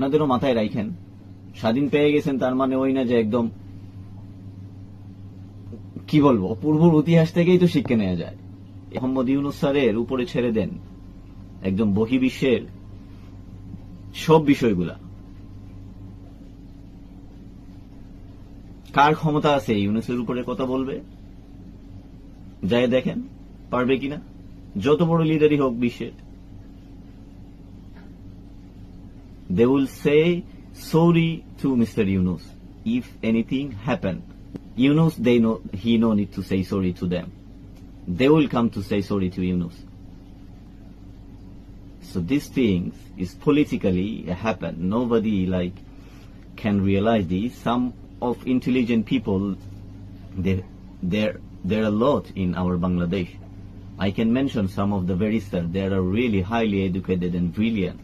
আপনাদেরও মাথায় রাখেন স্বাধীন পেয়ে গেছেন, তার মানে ওই না যে একদম কি বলব পূর্বর ইতিহাস থেকেই তো শিক্ষা নেওয়া যায়। মোহাম্মদ ইউনুস স্যারের উপরে ছেড়ে দেন একদম বহির্বিশ্বের সব বিষয়গুলা। কার ক্ষমতা আছে? ইউনুসের উপরে কথা বলবে? যাই দেখেন, পারবে কিনা? যত বড় লিডারই হোক বিশ্বের they will say sorry to Mr. Yunus if anything happened. Yunus, they know he no need to say sorry to them. They will come to say sorry to Yunus. So these things is politically happen. Nobody like can realize this. Some of intelligent people, they there there are a lot in our Bangladesh. I can mention some of the very stars. They are really highly educated and brilliant.